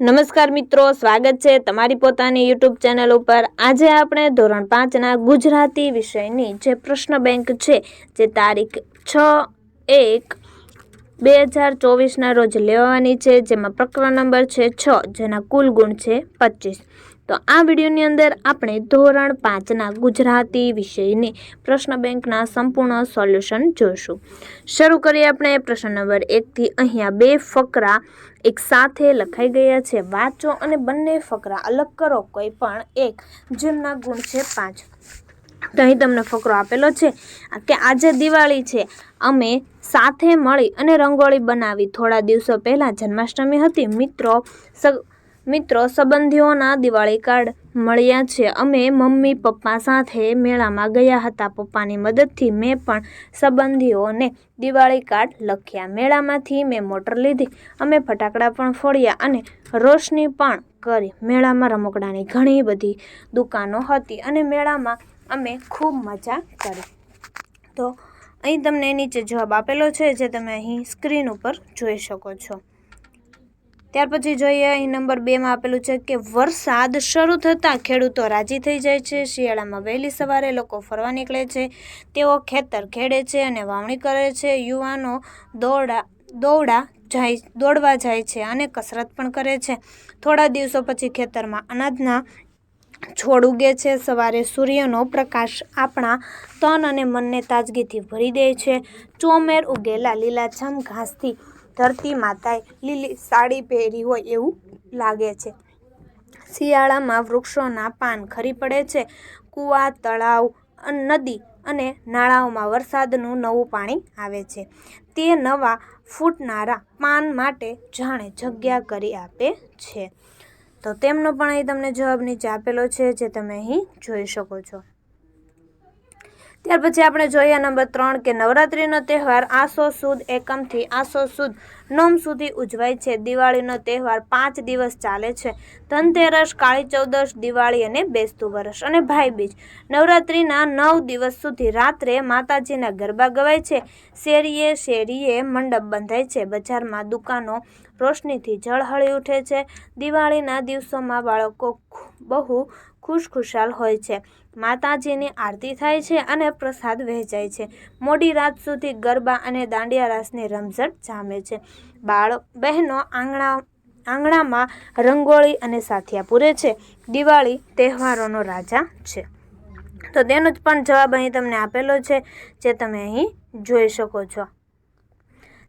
નમસ્કાર મિત્રો, સ્વાગત છે તમારી પોતાની યુટ્યુબ ચેનલ ઉપર. આજે આપણે ધોરણ પાંચના ગુજરાતી વિષયની જે પ્રશ્ન બેંક છે, જે તારીખ છ એક બે હજાર ચોવીસના રોજ લેવાની છે, જેમાં પ્રકરણ નંબર છે છ, જેના કુલ ગુણ છે પચીસ. તો આ વિડીયોની અંદર આપણે ધોરણ પાંચના ગુજરાતી વિષયની પ્રશ્ન બેંકના સંપૂર્ણ સોલ્યુશન જોઈશું. શરૂ કરીએ આપણે પ્રશ્ન નંબર એકથી. અહીંયા બે ફકરા એક સાથે લખાઈ ગયા છે. વાંચો અને બંને ફકરા અલગ કરો, કોઈ પણ એક. જેમના ગુણ છે પાંચ. તો અહીં તમને ફકરો આપેલો છે કે આજે દિવાળી છે. અમે સાથે મળી અને રંગોળી બનાવી. થોડા દિવસો પહેલાં જન્માષ્ટમી હતી. મિત્રો મિત્રો, સંબંધીઓના દિવાળી કાર્ડ મળ્યા છે. અમે મમ્મી, પપ્પા સાથે મેળામાં ગયા હતા. પપ્પાની મદદથી મેં પણ સંબંધીઓને દિવાળી કાર્ડ લખ્યા. મેળામાંથી મેં મોટર લીધી. અમે ફટાકડા પણ ફોડ્યા અને રોશની પણ કરી. મેળામાં રમકડાની ઘણી બધી દુકાનો હતી અને મેળામાં અમે ખૂબ મજા કરી. તો અહીં તમને નીચે જવાબ આપેલો છે, જે તમે અહીં સ્ક્રીન ઉપર જોઈ શકો છો. ત્યાર પછી જોઈએ, અહીં નંબર બેમાં આપેલું છે કે વરસાદ શરૂ થતાં ખેડૂતો રાજી થઈ જાય છે. શિયાળામાં વહેલી સવારે લોકો ફરવા નીકળે છે. તેઓ ખેતર ખેડે છે અને વાવણી કરે છે. યુવાનો દોડા દોડા જાય, દોડવા જાય છે અને કસરત પણ કરે છે. થોડા દિવસો પછી ખેતરમાં અનાજના છોડ ઉગે છે. સવારે સૂર્યનો પ્રકાશ આપણા તન અને મનને તાજગીથી ભરી દે છે. ચોમેર ઉગેલા લીલાછમ ઘાસથી ધરતી માતાએ લીલી સાડી પહેરી હોય એવું લાગે છે. શિયાળામાં વૃક્ષોના પાન ખરી પડે છે. કૂવા, તળાવ નદી અને નાળાઓમાં વરસાદનું નવું પાણી આવે છે. તે નવા ફૂટનારા પાન માટે જાણે જગ્યા કરી આપે છે. તો તેમનો પણ અહીં તમને જવાબ નીચે આપેલો છે, જે તમે અહીં જોઈ શકો છો. ત્યાર પછી આપણે જોઈએ નંબર ત્રણ કે નવરાત્રિનો તહેવાર આસો સુદ એકમથી આસો સુદ નોમ સુધી ઉજવાય છે. દિવાળીનો તહેવાર પાંચ દિવસ ચાલે છે. ધનતેરસ, કાળી ચૌદશ દિવાળી અને બેસતું વરસ અને ભાઈબીજ નવરાત્રિના નવ દિવસ સુધી રાત્રે માતાજીના ગરબા ગવાય છે. શેરીએ શેરીએ મંડપ બંધાય છે. બજારમાં દુકાનો રોશનીથી ઝળહળી ઉઠે છે. દિવાળીના દિવસોમાં બાળકો બહુ ખુશખુશાલ હોય છે. માતાજીની આરતી થાય છે અને પ્રસાદ વહેંચાય છે. મોડી રાત સુધી ગરબા અને દાંડિયા રાસની રમઝટ જામે છે. બાળક બહેનો આંગણા, આંગણામાં રંગોળી અને સાથિયા પૂરે છે. દિવાળી તહેવારોનો રાજા છે. તો તેનો જ પણ જવાબ અહીં તમને આપેલો છે, જે તમે અહીં જોઈ શકો છો.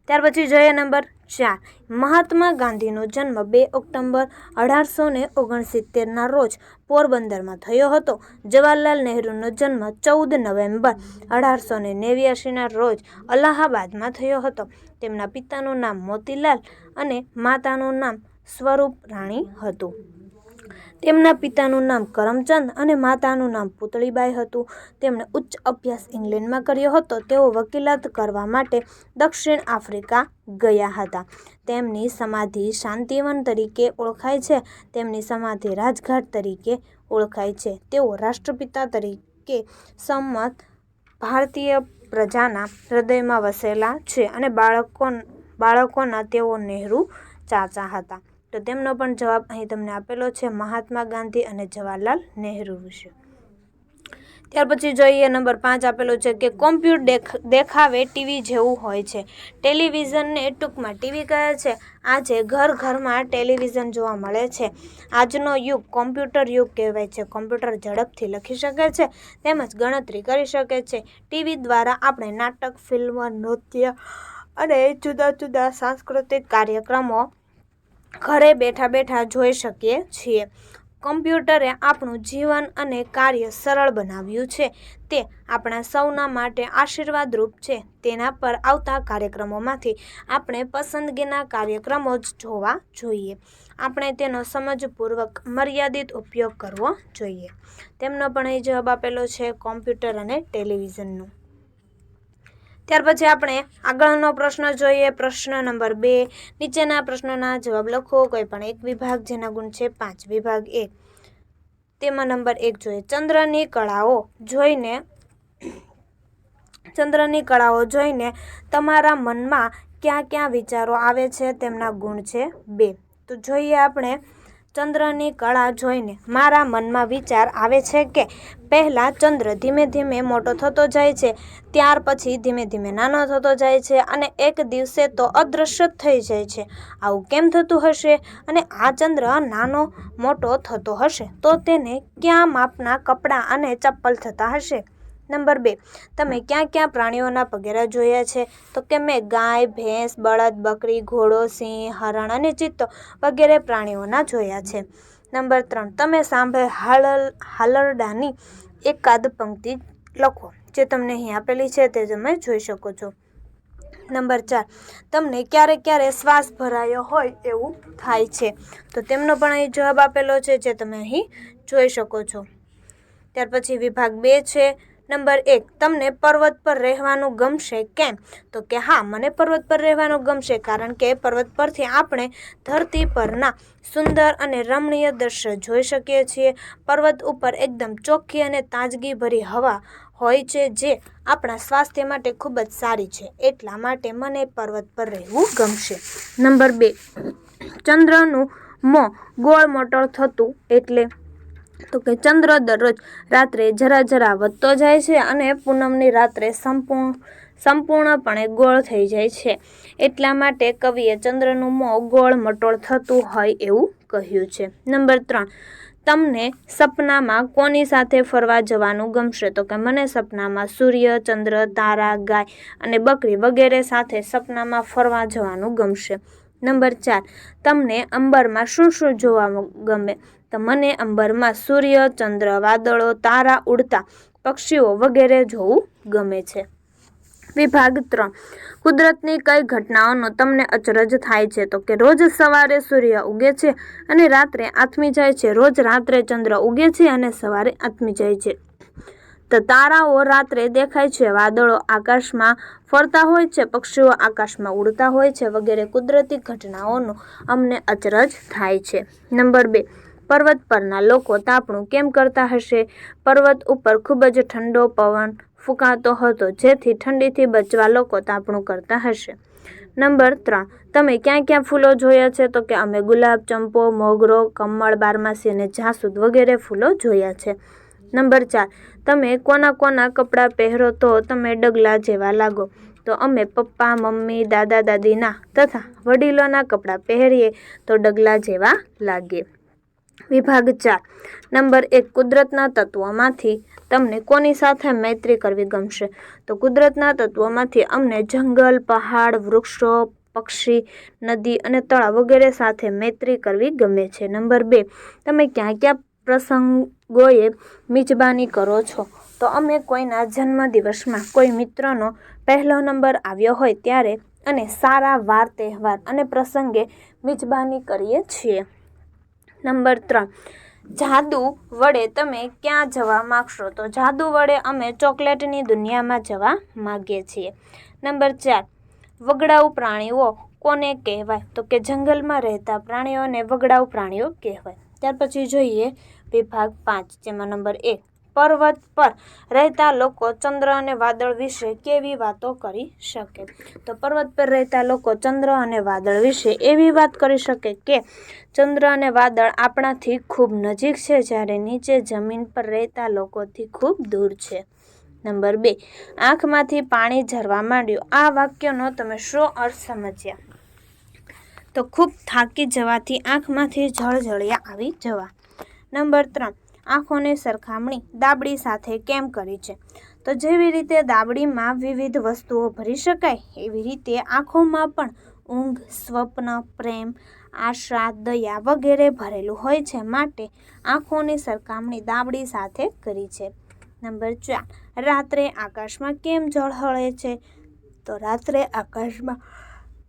ત્યાર પછી જોઈએ નંબર ચાર. મહાત્મા ગાંધીનો જન્મ બે ઓક્ટોબર અઢારસો ને ઓગણસિત્તેરના રોજ પોરબંદરમાં થયો હતો. જવાહરલાલ નહેરુનો જન્મ ચૌદ નવેમ્બર અઢારસો ને નેવ્યાસીના રોજ અલ્હાબાદમાં થયો હતો. તેમના પિતાનું નામ મોતીલાલ અને માતાનું નામ સ્વરૂપ રાણી હતું. તેમના પિતાનું નામ કરમચંદ અને માતાનું નામ પુતળીબાઈ હતું. તેમણે ઉચ્ચ અભ્યાસ ઇંગ્લેન્ડમાં કર્યો હતો. તેઓ વકીલાત કરવા માટે દક્ષિણ આફ્રિકા ગયા હતા. તેમની સમાધિ શાંતિવન તરીકે ઓળખાય છે. તેમની સમાધિ રાજઘાટ તરીકે ઓળખાય છે. તેઓ રાષ્ટ્રપિતા તરીકે સંમત ભારતીય પ્રજાના હૃદયમાં વસેલા છે અને બાળકો બાળકોના તેઓ નહેરુ ચાચા હતા. તો તેમનો પણ જવાબ અહીં તમને આપેલો છે, મહાત્મા ગાંધી અને જવાહરલાલ નહેરુ વિશે. ત્યાર પછી જોઈએ નંબર પાંચ આપેલો છે કે કોમ્પ્યુટર દેખાવે ટીવી જેવું હોય છે. ટેલિવિઝનને ટૂંકમાં ટીવી કહે છે. આજે ઘર ઘરમાં ટેલિવિઝન જોવા મળે છે. આજનો યુગ કોમ્પ્યુટર યુગ કહેવાય છે. કોમ્પ્યુટર ઝડપથી લખી શકે છે, તેમજ ગણતરી કરી શકે છે. ટીવી દ્વારા આપણે નાટક, ફિલ્મ, નૃત્ય અને જુદા જુદા સાંસ્કૃતિક કાર્યક્રમો ઘરે બેઠા બેઠા જોઈ શકીએ છીએ. કમ્પ્યુટરે આપણું જીવન અને કાર્ય સરળ બનાવ્યું છે. તે આપણા સૌના માટે આશીર્વાદરૂપ છે. તેના પર આવતા કાર્યક્રમોમાંથી આપણે પસંદગીના કાર્યક્રમો જ જોવા જોઈએ. આપણે તેનો સમજપૂર્વક, મર્યાદિત ઉપયોગ કરવો જોઈએ. તેમનો પણ એ જવાબ આપેલો છે, કોમ્પ્યુટર અને ટેલિવિઝનનું. ત્યાર પછી આપણે આગળનો પ્રશ્ન જોઈએ. પ્રશ્ન નંબર બે. નીચેના પ્રશ્નોના જવાબ લખો. કોઈ પણ એક વિભાગ જેના ગુણ છે પાંચ. વિભાગ એક. તેમાં નંબર એક જોઈએ. ચંદ્રની કળાઓ જોઈને, ચંદ્રની કળાઓ જોઈને તમારા મનમાં ક્યાં ક્યાં વિચારો આવે છે તેમના ગુણ છે બે. તો જોઈએ આપણે ચંદ્રની કળા જોઈને મારા મનમાં વિચાર આવે છે કે પહેલાં ચંદ્ર ધીમે ધીમે મોટો થતો જાય છે, ત્યાર પછી ધીમે ધીમે નાનો થતો જાય છે અને એક દિવસે તો અદૃશ્ય થઈ જાય છે. આવું કેમ થતું હશે? અને આ ચંદ્ર નાનો, મોટો થતો હશે તો તેને ક્યાં માપના કપડાં અને ચપ્પલ થતા હશે? નંબર બે, તમે ક્યાં ક્યાં પ્રાણીઓના પગેરા જોયા છે? તો કે મેં ગાય, ભેંસ, બળદ, બકરી, ઘોડો, સિંહ, હરણ અને ચિત્તો વગેરે પ્રાણીઓના જોયા છે. નંબર ત્રણ, તમે સાંભળે હાલ, હાલરડાની એકાદ પંક્તિ લખો, જે તમને અહીં આપેલી છે તે તમે જોઈ શકો છો. નંબર ચાર, તમને ક્યારે ક્યારે શ્વાસ ભરાયો હોય એવું થાય છે? તો તેમનો પણ અહીં જવાબ આપેલો છે, જે તમે અહીં જોઈ શકો છો. ત્યાર પછી વિભાગ બે છે નંબર એક, તમને પર્વત પર રહેવાનું ગમશે કેમ? તો કે હા, મને પર્વત પર રહેવાનું ગમશે કારણ કે પર્વત પરથી આપણે ધરતી પરના સુંદર અને રમણીય દ્રશ્ય જોઈ શકીએ છીએ. પર્વત ઉપર એકદમ ચોખ્ખી અને તાજગીભરી હવા હોય છે જે આપણા સ્વાસ્થ્ય માટે ખૂબ જ સારી છે. એટલા માટે મને પર્વત પર રહેવું ગમશે. નંબર બે, ચંદ્રનું મોં ગોળ મોટળ થતું એટલે તો કે ચંદ્ર દરરોજ રાત્રે જરા જરા વધતો જાય છે અને પૂનમની રાત્રે સંપૂર્ણ, સંપૂર્ણપણે ગોળ થઈ જાય છે. એટલા માટે કવિએ ચંદ્રનું મોં ગોળ મટોળ થતું હોય એવું કહ્યું છે. નંબર ત્રણ, તમને સપનામાં કોની સાથે ફરવા જવાનું ગમશે? તો કે, મને સપનામાં સૂર્ય, ચંદ્ર, તારા, ગાય અને બકરી વગેરે સાથે સપનામાં ફરવા જવાનું ગમશે. નંબર ચાર, તમને અંબરમાં શું શું જોવા ગમે? તો મને અંબરમાં સૂર્ય, ચંદ્ર, વાદળો, તારા ઉડતા પક્ષીઓ વગેરે જોવું ગમે છે. વિભાગ ત્રણ. કુદરતની કઈ ઘટનાઓનો તમને અચરજ થાય છે? તો કે રોજ સવારે સૂર્ય ઉગે છે અને રાત્રે આથમી જાય છે. રોજ રાત્રે ચંદ્ર ઉગે છે અને સવારે આથમી જાય છે. તો તારાઓ રાત્રે દેખાય છે. વાદળો આકાશમાં ફરતા હોય છે, પક્ષીઓ આકાશમાં ઉડતા હોય છે વગેરે કુદરતી ઘટનાઓનો અમને અચરજ થાય છે. નંબર બે. પર્વત પરના લોકો તાપણું કેમ કરતા હશે? પર્વત ઉપર ખૂબ જ ઠંડો પવન ફૂંકાતો હતો, જેથી ઠંડીથી બચવા લોકો તાપણું કરતા હશે. નંબર ત્રણ, તમે ક્યાં ક્યાં ફૂલો જોયા છે? તો કે અમે ગુલાબ, ચંપો, મોગરો, કમળ, બારમાસી અને જાસૂદ વગેરે ફૂલો જોયા છે. નંબર ચાર, તમે કોના કોના કપડાં પહેરો તો તમે ડગલા જેવા લાગો? તો અમે પપ્પા, મમ્મી, દાદા, દાદીના તથા વડીલોના કપડાં પહેરીએ તો ડગલા જેવા લાગીએ. વિભાગ ચાર. નંબર એક, કુદરતના તત્વોમાંથી તમને કોની સાથે મૈત્રી કરવી ગમશે? તો કુદરતના તત્વોમાંથી અમને જંગલ, પહાડ, વૃક્ષો, પક્ષી, નદી અને તળાવ વગેરે સાથે મૈત્રી કરવી ગમે છે. નંબર બે, તમે ક્યાં ક્યાં પ્રસંગોએ મિજબાની કરો છો? તો અમે કોઈના જન્મદિવસમાં કોઈ મિત્રનો પહેલો નંબર આવ્યો હોય ત્યારે અને સારા વાર તહેવાર અને પ્રસંગે મિજબાની કરીએ છીએ. નંબર ત્રણ. જાદુ વડે તમે ક્યાં જવા માગશો? તો જાદુ વડે અમે ચોકલેટની દુનિયામાં જવા માગીએ છીએ. નંબર ચાર. વગડાઉ પ્રાણીઓ કોને કહેવાય? તો કે જંગલમાં રહેતા પ્રાણીઓને વગડાઉ પ્રાણીઓ કહેવાય. ત્યાર પછી જોઈએ વિભાગ પાંચ, જેમાં નંબર એક. પર્વત પર રહેતા લોકો ચંદ્ર અને વાદળ વિશે કેવી વાતો કરી શકે? તો પર્વત પર રહેતા લોકો ચંદ્ર અને વાદળ વિશે એવી વાત કરી શકે કે ચંદ્ર અને વાદળ આપણાથી ખૂબ નજીક છે જ્યારે નીચે જમીન પર રહેતા લોકોથી ખૂબ દૂર છે. નંબર બે, આંખમાંથી પાણી ઝરવા માંડ્યું. આ વાક્યનો તમે શું અર્થ સમજ્યા? તો ખૂબ થાકી જવાથી આંખમાંથી જળજળિયા આવી જવા. નંબર ત્રણ આંખોની સરખામણી દાબડી સાથે કેમ કરી છે? તો જેવી રીતે દાબડીમાં વિવિધ વસ્તુઓ ભરી શકાય, એવી રીતે આંખોમાં પણ ઊંઘ, સ્વપ્ન, પ્રેમ, આશા, દયા વગેરે ભરેલું હોય છે માટે આંખોની સરખામણી દાબડી સાથે કરી છે. નંબર ચાર, રાત્રે આકાશમાં કેમ ઝળહળે છે? તો રાત્રે આકાશમાં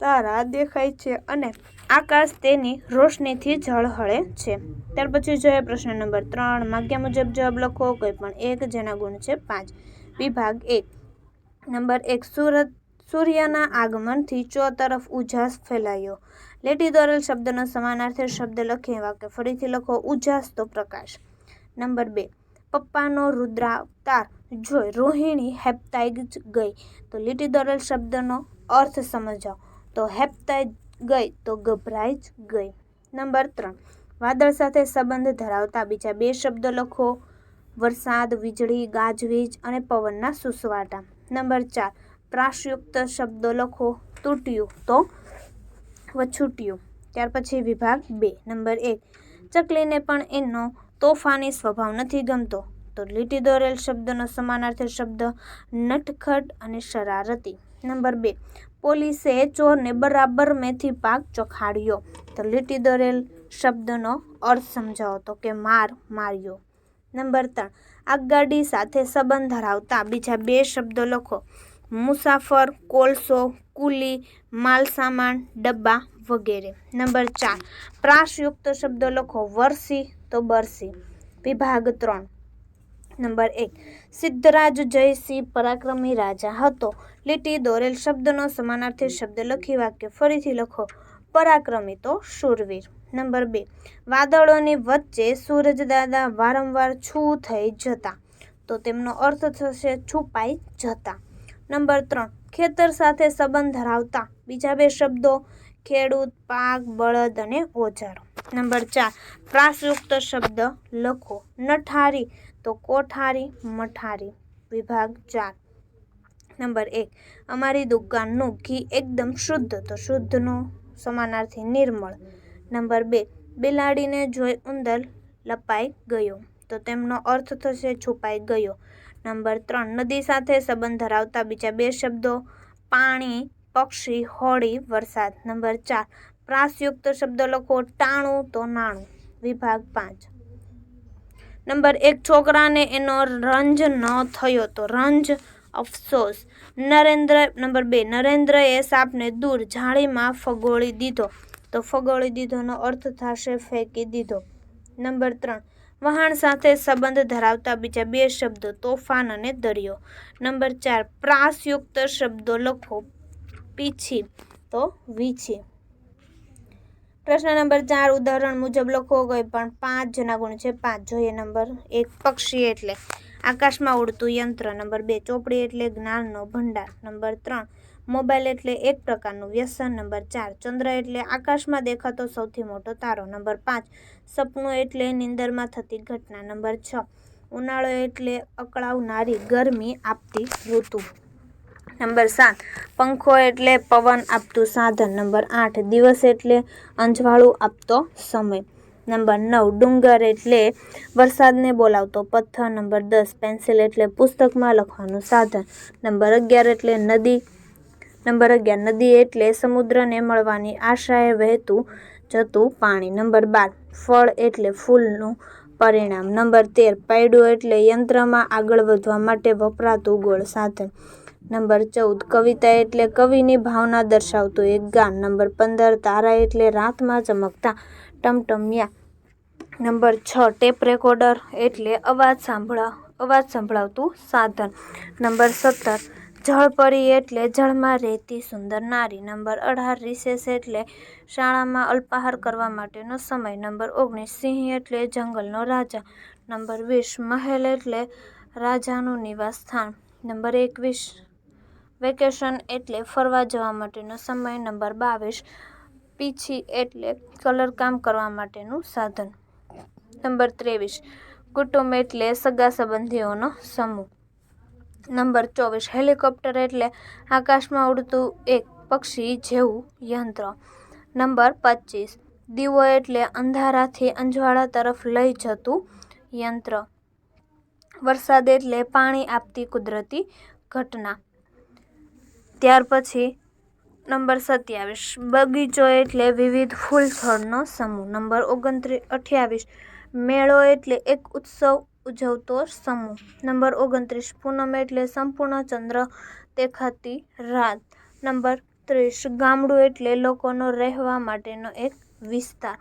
તારા દેખાય છે અને આકાશ તેની રોશનીથી ઝળહળે છે. ત્યાર પછી જોઈએ પ્રશ્ન નંબર ત્રણ. માગ્યા મુજબ જવાબ લખો. કોઈ પણ એક જેના ગુણ છે પાંચ. વિભાગ એક. નંબર એક. સુરત, સૂર્યના આગમનથી ચો તરફ ઉજાસ ફેલાયો. લીટી દોરેલ શબ્દનો સમાનાર્થી શબ્દ લખી. વાક્ય ફરીથી લખો. ઉજાસ તો પ્રકાશ. નંબર બે. પપ્પાનો રુદ્રાવતાર જોઈ રોહિણી હેપ્તાઈ ગઈ. તો લીટી દોરેલ શબ્દનો અર્થ સમજાવો. તો હેપ્તાઈ ગઈ તો ગભરાઈ જ ગઈ. નંબર ત્રણ. વાદળ સાથે સંબંધ ધરાવતા બીજા બે શબ્દો લખો. વરસાદ, વીજળી, ગાજવીજ અને પવનના સુસવાટા. નંબર ચાર. પ્રાસયુક્ત શબ્દો લખો. તૂટ્યું તો વછૂટ્યું. ત્યાર પછી વિભાગ બે. નંબર એક. ચકલીને પણ એનો તોફાની સ્વભાવ નથી ગમતો. તો લીટી દોરેલ શબ્દનો સમાનાર્થી શબ્દ નટખટ અને શરારતી. નંબર બે. પોલીસે ચોરને બરાબર મેથી પાક ચોખાડ્યો. તો લીટી દોરેલ શબ્દનો અર્થ સમજાવો તો કે માર માર્યો. નંબર ત્રણ. આગગાડી સાથે સંબંધ ધરાવતા બીજા બે શબ્દો લખો. મુસાફર, કોલસો, કુલી, માલસામાન, ડબ્બા વગેરે. નંબર ચાર. પ્રાસયુક્ત શબ્દો લખો. વરસી તો બરસી. વિભાગ ત્રણ. નંબર એક. સિદ્ધરાજ જયસિંહ પરાક્રમી રાજા હતો. લીટી દોરેલ શબ્દનો સમાનાર્થી શબ્દ લખી વાક્ય ફરીથી લખો. પરાક્રમી તો શૂરવીર. નંબર બે. વાદળોની વચ્ચે સૂરજદાદા વારંવાર છૂ થઈ જતા. તો તેમનો અર્થ થશે છુપાઈ જતા. નંબર ત્રણ. ખેતર સાથે સંબંધ ધરાવતા. બીજા બે શબ્દો, ખેડૂત, પાક, બળદ અને ઓજારો. નંબર ચાર. પ્રાસયુક્ત શબ્દ લખો. નઠારી તો કોઠારી, મઠારી, વિભાગ ચાર. નંબર એક, અમારી દુકાનનું ઘી એકદમ શુદ્ધ તો શુદ્ધનો સમાનાર્થી નિર્મળ. નંબર બે, બિલાડીને જોઈ ઉંદર લપાઈ ગયો તો તેમનો અર્થ થશે છુપાઈ ગયો. નંબર ત્રણ, નદી સાથે સંબંધ ધરાવતા બીજા બે શબ્દો, પાણી, પક્ષી હોળી વરસાદ. નંબર ચાર, પ્રાસયુક્ત શબ્દ લખો ટાણું તો નાણું. વિભાગ પાંચ નંબર એક, છોકરાને એનો રંજ ન થયો તો રંજ અફસોસ. નરેન્દ્ર, નંબર બે, નરેન્દ્રએ સાપને દૂર જાળીમાં ફગોળી દીધો તો ફગોળી દીધોનો અર્થ થશે ફેંકી દીધો. નંબર ત્રણ, વહાણ સાથે સંબંધ ધરાવતા બીજા બે શબ્દો, તોફાન અને દરિયો. નંબર ચાર, પ્રાસયુક્ત શબ્દો લખો. પીછી તો વીછી. પ્રશ્ન નંબર ચાર, ઉદાહરણ મુજબ લખો કોઈ પણ પાંચ જના ગુણ છે, પાંચ જોઈએ નંબર એક પક્ષી એટલે આકાશમાં ઉડતું યંત્ર, નંબર બે ચોપડી એટલે જ્ઞાનનો ભંડાર, નંબર ત્રણ મોબાઈલ એટલે એક પ્રકારનું વ્યસન, નંબર ચાર ચંદ્ર એટલે આકાશમાં દેખાતો સૌથી મોટો તારો, નંબર પાંચ સપનું એટલે નિંદરમાં થતી ઘટના, નંબર છ ઉનાળો એટલે અકળાવનારી ગરમી આપતી ઋતુ. નંબર સાત. પંખો એટલે પવન આપતું સાધન. નંબર આઠ, દિવસ એટલે અંજવાળું આપતો સમય. નંબર નવ, ડુંગર એટલે વરસાદને બોલાવતો પથ્થર. નંબર દસ, પેન્સિલ એટલે પુસ્તકમાં લખવાનું સાધન. નંબર અગિયાર એટલે નદી. નંબર અગિયાર, નદી એટલે સમુદ્રને મળવાની આશાએ વહેતું, જતું પાણી. નંબર બાર, ફળ એટલે ફૂલનું પરિણામ. નંબર તેર, પૈડું એટલે યંત્રમાં આગળ વધવા માટે વપરાતું ગોળ સાધન. નંબર ચૌદ, કવિતા એટલે કવિની ભાવના દર્શાવતું એક ગાન. નંબર પંદર, તારા એટલે રાતમાં ચમકતા ટમટમિયા. નંબર છ, ટેપ રેકોર્ડર એટલે અવાજ સાંભળા, અવાજ સંભળાવતું સાધન. નંબર સત્તર, જળપરી એટલે જળમાં રહેતી સુંદર નારી. નંબર અઢાર, રિસેસ એટલે શાળામાં અલ્પાહાર કરવા માટેનો સમય. નંબર ઓગણીસ, સિંહ એટલે જંગલનો રાજા. નંબર વીસ, મહેલ એટલે રાજાનું નિવાસ સ્થાન. નંબર એકવીસ વેકેશન એટલે ફરવા જવા માટેનો સમય નંબર બાવીસ, પીછી એટલે કલર કામ કરવા માટેનું સાધન. નંબર ત્રેવીસ, કુટુંબ એટલે સગા સંબંધીઓનો સમૂહ. નંબર ચોવીસ, હેલિકોપ્ટર એટલે આકાશમાં ઉડતું એક પક્ષી જેવું યંત્ર. નંબર પચીસ, દીવો એટલે અંધારાથી અંજવાળા તરફ લઈ જતું યંત્ર. વરસાદ એટલે પાણી આપતી કુદરતી ઘટના. ત્યાર પછી નંબર સત્યાવીસ. બગીચો એટલે વિવિધ ફૂલ છોડનો સમૂહ. નંબર ઓગણત્રીસ અઠ્યાવીસ. મેળો એટલે એક ઉત્સવ ઉજવતો સમૂહ. નંબર ઓગણત્રીસ. પૂનમ એટલે સંપૂર્ણ ચંદ્ર દેખાતી રાત. નંબર ત્રીસ. ગામડું એટલે લોકોનો રહેવા માટેનો એક વિસ્તાર.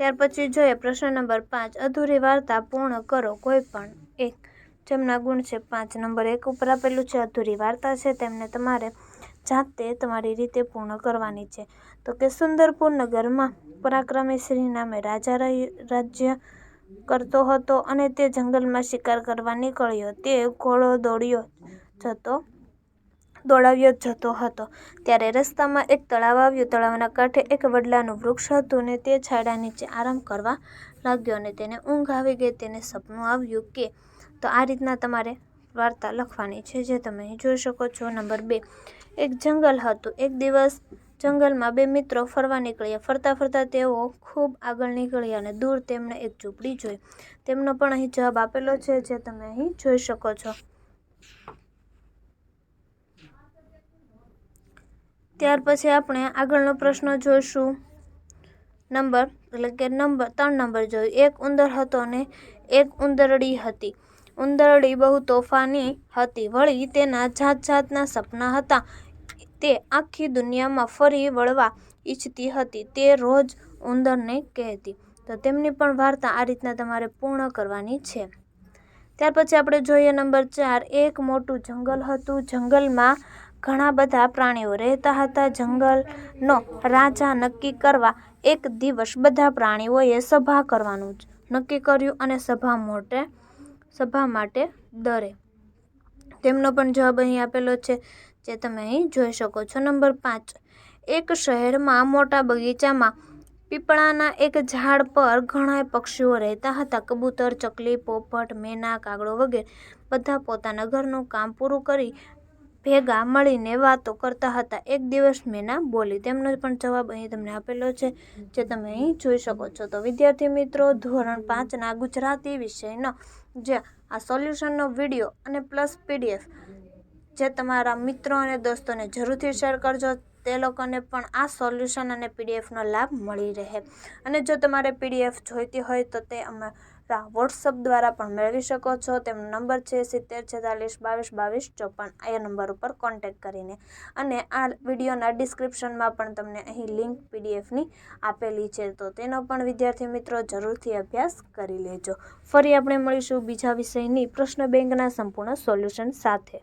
ત્યાર પછી જોઈએ પ્રશ્ન નંબર પાંચ. અધૂરી વાર્તા પૂર્ણ કરો કોઈ પણ એક. જેમના ગુણ છે પાંચ. નંબર એક ઉપર આપેલું છે, અધૂરી વાર્તા છે. તેમને તમારે જાતે તમારી રીતે પૂર્ણ કરવાની છે. તો કે સુંદરપુર નગરમાં પરાક્રમી શ્રી નામે રાજા રાજ્ય કરતો હતો અને તે જંગલમાં શિકાર કરવા નીકળ્યો. તે ઘોડો દોડ્યો જતો, દોડાવ્યો જતો હતો. ત્યારે રસ્તામાં એક તળાવ આવ્યું. તળાવના કાંઠે એક વડલાનું વૃક્ષ હતું ને તે છાંયડા નીચે આરામ કરવા લાગ્યો અને તેને ઊંઘ આવી ગઈ. તેને સપનું આવ્યું કે તો આ રીતના તમારે વાર્તા લખવાની છે જે તમે જોઈ શકો છો. નંબર બે. એક જંગલ હતું. એક દિવસ જંગલમાં બે મિત્રો ફરવા નીકળ્યા. ફરતા ફરતા તેઓ ખૂબ આગળ નીકળ્યા અને દૂર તેમણે એક ઝૂંપડી જોઈ. તેમનો પણ અહીં જવાબ આપેલો છે જે તમે અહીં જોઈ શકો છો. ત્યાર પછી આપણે આગળનો પ્રશ્ન જોઈશું. નંબર એટલે કે નંબર, ત્રણ નંબર જોયું. એક ઉંદર હતો અને એક ઉંદરડી હતી. ઉંદરડી બહુ તોફાની હતી. વળી તેના જાત જાતના સપના હતા. તે આખી દુનિયામાં ફરી વળવા ઈચ્છતી હતી. તે રોજ ઉંદરને કહેતી. તો તેમની પણ વાર્તા આ રીતના તમારે પૂર્ણ કરવાની છે. ત્યાર પછી આપણે જોઈએ નંબર ચાર. એક મોટું જંગલ હતું. જંગલમાં ઘણા બધા પ્રાણીઓ રહેતા હતા. જંગલનો રાજા નક્કી કરવા એક દિવસ બધા પ્રાણીઓએ સભા કરવાનું નક્કી કર્યું અને સભા મોટે સભા માટે દરે. તેમનો પણ જવાબ અહીં આપેલો છે, જે તમે અહીં જોઈ શકો છો. નંબર પાંચ. એક શહેરમાં મોટા બગીચામાં પીપળાના એક ઝાડ પર ઘણા પક્ષીઓ રહેતા હતા. કબૂતર, ચકલી, પોપટ, મેના, કાગડો વગેરે બધા પોતાના ઘરનું કામ પૂરું કરી ભેગા મળીને વાતો કરતા હતા. એક દિવસ મેના બોલી, તેમનો પણ જવાબ અહીં તમને આપેલો છે, જે તમે અહીં જોઈ શકો છો. તો વિદ્યાર્થી મિત્રો, ધોરણ પાંચના ગુજરાતી વિષયનો જે આ સોલ્યુશનનો વીડિયો અને પ્લસ પીડીએફ જે તમારા મિત્રો અને દોસ્તોને જરૂરથી શેર કરજો. તે લોકોને પણ આ સોલ્યુશન અને પીડીએફનો લાભ મળી રહે. અને જો તમારે પીડીએફ જોઈતી હોય તો તે અમારા વોટ્સઅપ દ્વારા પણ મેળવી શકો છો. તેમનો નંબર છે સિત્તેર, છેતાલીસ, બાવીસ બાવીસ ચોપન. આ નંબર ઉપર કોન્ટેક્ટ કરીને અને આ વિડીયોના ડિસ્ક્રિપ્શનમાં પણ તમને અહીં લિંક પીડીએફની આપેલી છે. તો તેનો પણ વિદ્યાર્થી મિત્રો જરૂરથી અભ્યાસ કરી લેજો. ફરી આપણે મળીશું બીજા વિષયની પ્રશ્ન બેંકના સંપૂર્ણ સોલ્યુશન સાથે.